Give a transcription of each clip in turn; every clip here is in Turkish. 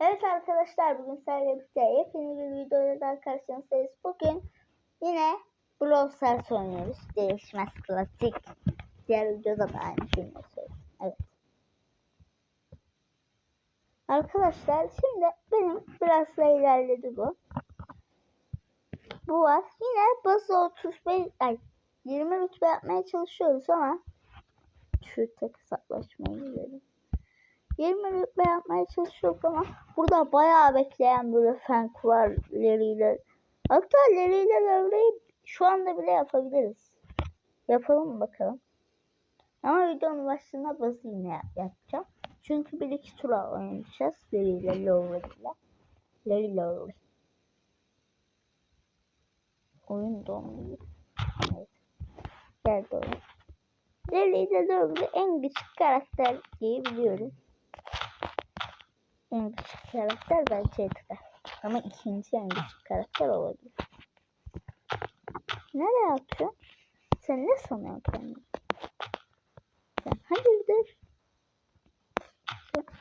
Evet arkadaşlar bugün sizlerle birlikte yepyeni bir videoyla daha karşınızdayız. Bugün yine Brawl Stars oynuyoruz. Değişmez klasik. Diğer videoda da aynı şeyi söyledim. Evet. Arkadaşlar şimdi benim biraz da ilerledi bu. Bu var. Yine bazı 35 ay 20 rütbe yapmaya çalışıyoruz ama şu tek hesaplaşmayı gidelim. 20 rütbe yapmaya çalışıyoruz ama burada bayağı bekleyen böyle fank var Larry'ler. Hatta Larry'ler Larry'i şu anda bile yapabiliriz. Yapalım bakalım. Ama videonun başına bazı yine yap- yapacağım. Çünkü bir iki tura oynayacağız. Lowry ile. Larry Lowry. Oyun donuyor. Evet. Geldi oyun. Larry ile Lowry en güçlü karakter diye biliyorum. En güçlü karakter bence Edgar. Ama ikinci en güçlü karakter olabilir. Nereye atıyorsun? Sen ne sanıyorsun kendini? Sen hayırdır?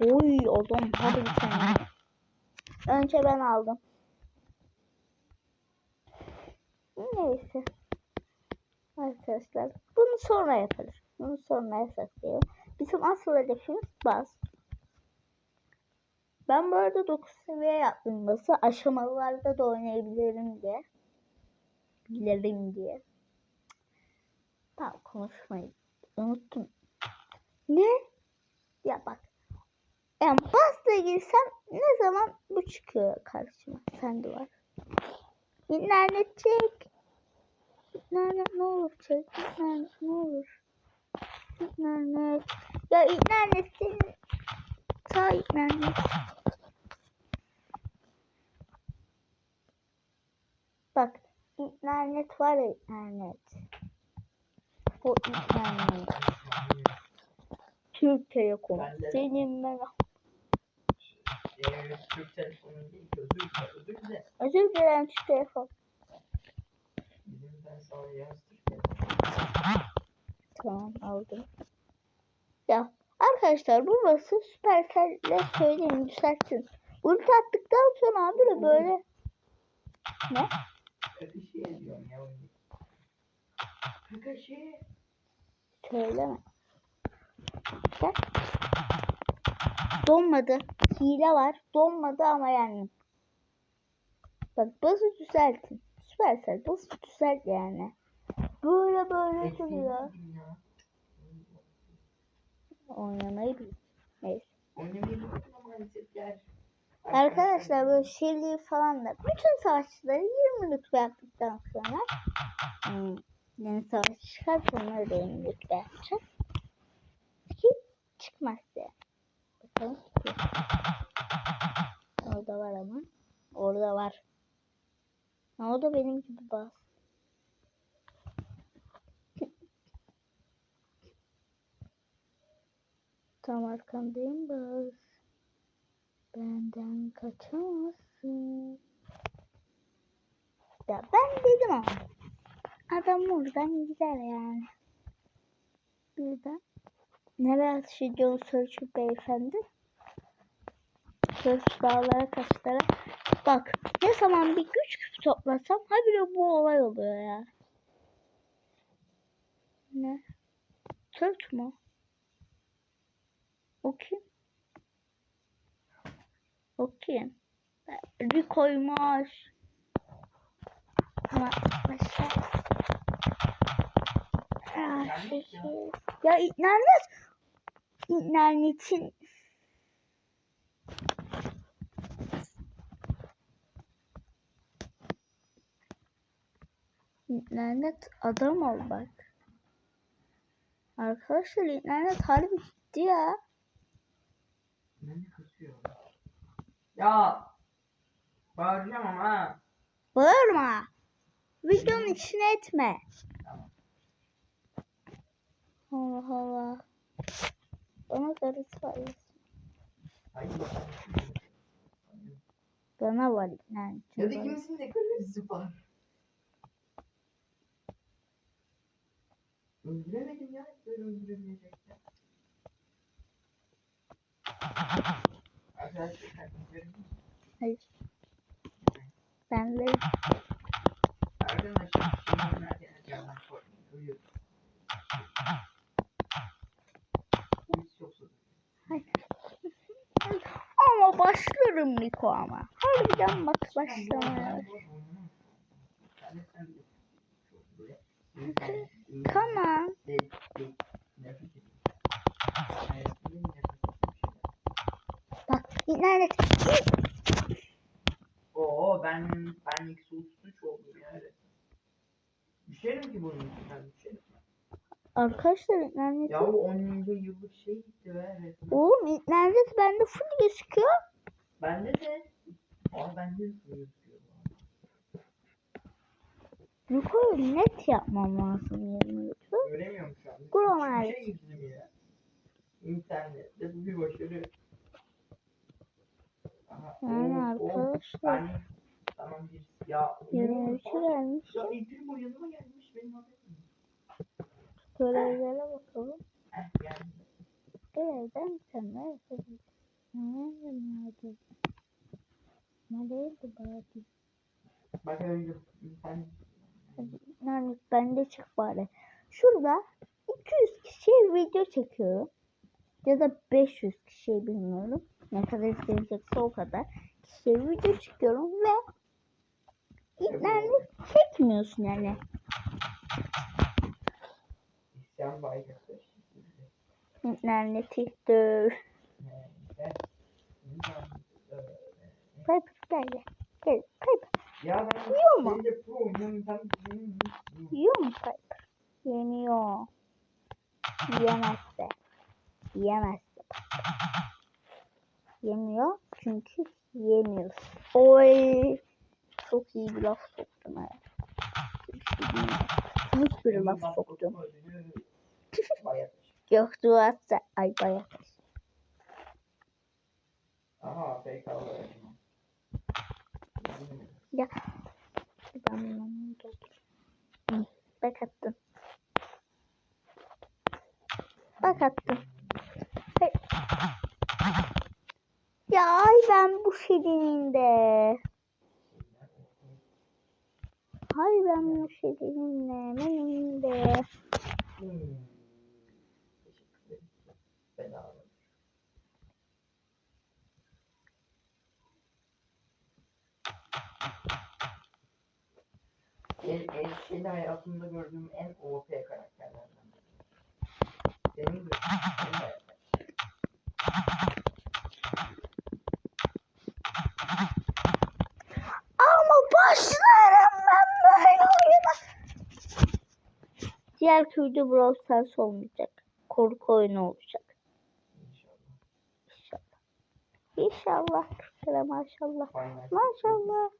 Oy oğlum hadi bir. Önce ben aldım. Neyse. Arkadaşlar bunu sonra yaparız. Bunu sonra saklayalım. Bizim asıl hedefimiz baz. Ben bu arada 9 seviye yaptım nasıl aşamalarda da oynayabilirim diye. Bilirim diye. Tamam konuşmayı unuttum. Ne? Ya bak. Yani basla girsem ne zaman bu çıkıyor karşıma. Sen de var. İnternet çek. İnternet ne olur çek. İnternet ne olur. İnternet. Ya internet senin sağ internet. Bak internet var ya internet. Bu internet. Türk Telekom. Ben de- Senin ben Ee, Türk telefonu değil özür dilerim. Özür dilerim. özür dilerim Türk Telekom. Ben sana telefonu. Tamam aldım. Ya arkadaşlar burası Supercell'le söyleyeyim düzeltsin. Ulti attıktan sonra abi böyle ne? Söyleme. Gel. Donmadı. Hile var. Donmadı ama yani. Bak bazı düzeltin. Supercell bazı düzelt yani. Böyle böyle duruyor. Oynamayı bil. Neyse. Oynamayı. Arkadaşlar böyle şeyliği falan da bütün savaşçıları 20 rütbe yaptıktan sonra hmm, yeni savaş çıkar onları da 20 rütbe yapacağız. Ki çıkmaz diye. Bakalım çıkıyor. Orada var ama. Orada var. Ha, o da benim gibi bas. Tam arkandayım bas. Benden kaçamazsın. Ya ben dedim ama. Adam buradan gider yani. Birden. Nereye atışacağım Sörçü beyefendi? Sörçü dağlara taşlara. Bak ne zaman bir güç küpü toplasam habire bu olay oluyor ya. Ne? Sörç mü? O kim? O kim? Rico'ymuş. Ama başka... Şey, şey. Ya internet... İnternetin... İnternet adam ol bak. Arkadaşlar internet harbi gitti ya. Beni kasıyor. Ya. Bağıracağım ama ha. Bağırma. Videonun içine etme. Allah Allah. Bana karısı var. Hayır. Bana var yani. Ya da ikimizin de kırmızısı var. Öldüremedim ya. Böyle öldürebilecekler. Hayır. Ben de ama başlarım Niko ama. Harbiden bak başlamaya. Tamam. Bak internet. Oo ben ben ilk sus oldum yani. Ki bunun içinden düşerim. Arkadaşlar internet. Ya bu 10. yıllık şey gitti be resmen. Oğlum internet bende full gözüküyor. Bende de. Aa bende de gözüküyor. Niko net yapmam lazım yerine lütfen. Göremiyorum şu an. Chrome Hiçbir şey gittim ya. İnternette bu bir başarı. Aha, Yani oo. arkadaşlar. Ben tamam bir ya. Yerine bir şey gelmiş. Ya İlprim o yanıma gelmiş. Görevlere bakalım. Görevden sen ne yapabilirsin? Nerede? Nerede bari? Bak öldüm. İnternet. Yani bende çık bari. Şurada 200 kişiye video çekiyorum. Ya da 500 kişiye bilmiyorum. Ne kadar izlenecekse o kadar. Kişiye video çekiyorum ve internet çekmiyorsun yani. İsyan baygası. İnterneti döv. Piper gel gel. Piper. Ya ben Yiyor mu? seni de pro oynuyorum. Sen benim Yiyor mu Piper? Yemiyor. Yiyemez de. Yiyemez de. Yemiyor çünkü yemiyoruz. Oy. Çok iyi bir laf soktum ha. Çok bir laf soktum. Bayat. Göktuğatsa ay bayat. Aha. Ya. Ben bunu Hı, Bak attım. Bak attım. Hey. Ya ay ben bu şirininde. Hay ben bu şirininde. Benim de. Hmm. Teşekkür ederim. Bedava. En, en şeyde hayatımda gördüğüm en OP karakterlerden biri. Senin gibi. Senin de Ama başlarım ben böyle oyuna. Diğer türlü Brawl Stars olmayacak. Korku oyunu olacak. inşallah. İnşallah. İnşallah. Şöyle maşallah. Maşallah.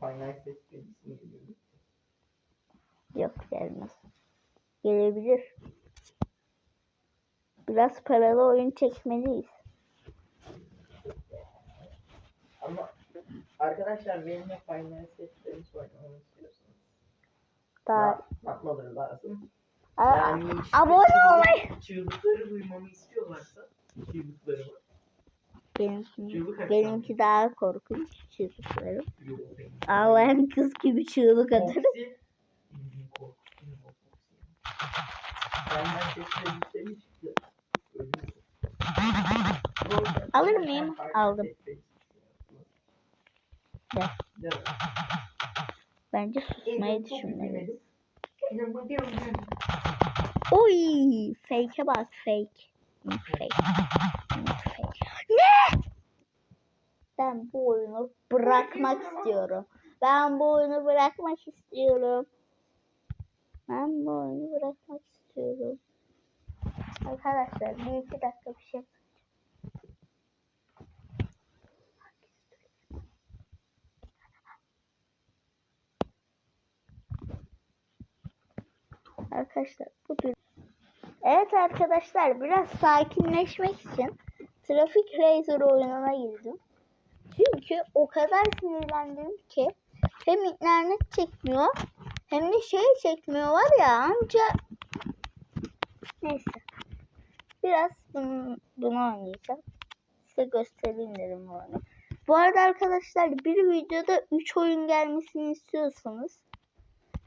Final geliyordu. Yok gelmez. Gelebilir. Biraz paralı oyun çekmeliyiz. Ama arkadaşlar benimle final setleri oynamamı istiyorsanız. Daha Ne yapmaları lazım? Aa, Yani abone olmayı. Çığlıkları duymamı istiyorlarsa çığlıklarımı. benimki, Çığlık benimki daha korkunç çığlıklarım. Benim. Ağlayan kız gibi çığlık atarım. Alır mıyım? Aldım. De. Bence susmayı düşünmeliyiz. Oy, fake'e bak fake. Hı, Fake. Hı, fake. Ne? Ben bu oyunu bırakmak istiyorum. Ben bu oyunu bırakmak istiyorum. Ben bu oyunu bırakmak istiyorum. Arkadaşlar bir iki dakika bir şey Arkadaşlar bu Evet arkadaşlar biraz sakinleşmek için Traffic Racer oyununa girdim. Çünkü o kadar sinirlendim ki hem internet çekmiyor hem de şey çekmiyor var ya anca neyse biraz bunu, bunu oynayacağım. size göstereyim dedim bu oyunu. Bu arada arkadaşlar bir videoda 3 oyun gelmesini istiyorsanız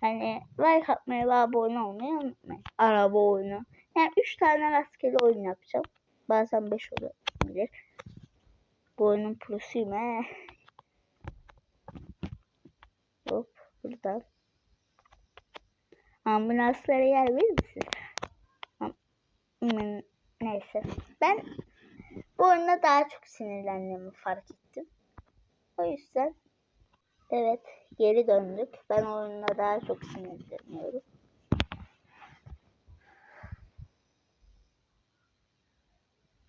hani like atmayı ve abone olmayı unutmayın. Araba oyunu. Yani 3 tane rastgele oyun yapacağım. Bazen 5 olabilir. Bu oyunun prosuyum he. Hop buradan. Ambulanslara yer verir misiniz? Am- Hmm, Neyse. Ben bu oyunda daha çok sinirlendiğimi fark ettim. O yüzden evet geri döndük. Ben oyunda daha çok sinirleniyorum.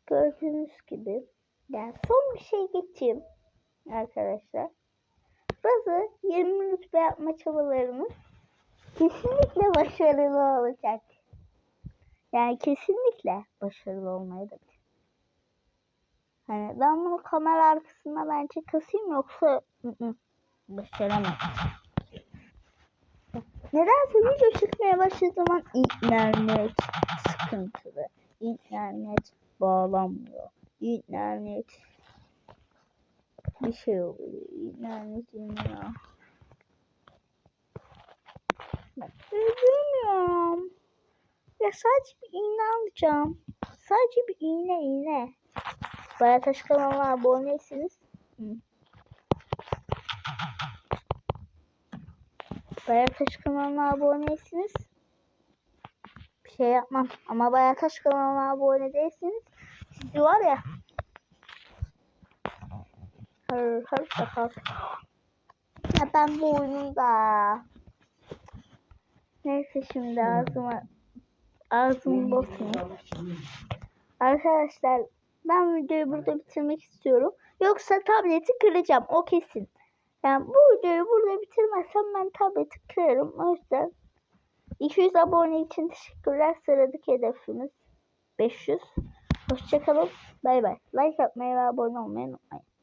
Gördüğünüz gibi yani son bir şey geçeyim arkadaşlar. Bazı 20 rütbe yapma çabalarımız kesinlikle başarılı olacak. Yani kesinlikle başarılı olmayı da Hani ben bunu kamera arkasında bence kasayım yoksa başaramam. Nedense video çıkmaya başladığı zaman internet sıkıntılı. İnternet bağlanmıyor. İnternet bir şey oluyor. İnternet iniyor. Bak üzülmüyorum. Ya sadece bir iğne alacağım. Sadece bir iğne iğne. Bayataş kanalına aboneyseniz. Hı. Bayataş kanalına aboneyseniz. Bir şey yapmam. Ama Bayataş kanalına abone değilseniz. Sizi var ya. Har har har. Ya ben bu oyunda. Neyse şimdi ağzıma ağzımı bozmayayım. Arkadaşlar ben videoyu burada bitirmek istiyorum. Yoksa tableti kıracağım o kesin. Yani bu videoyu burada bitirmezsem ben tableti kırarım. O yüzden 200 abone için teşekkürler. Sıradaki hedefimiz 500. Hoşçakalın. Bay bay. Like atmayı ve abone olmayı unutmayın.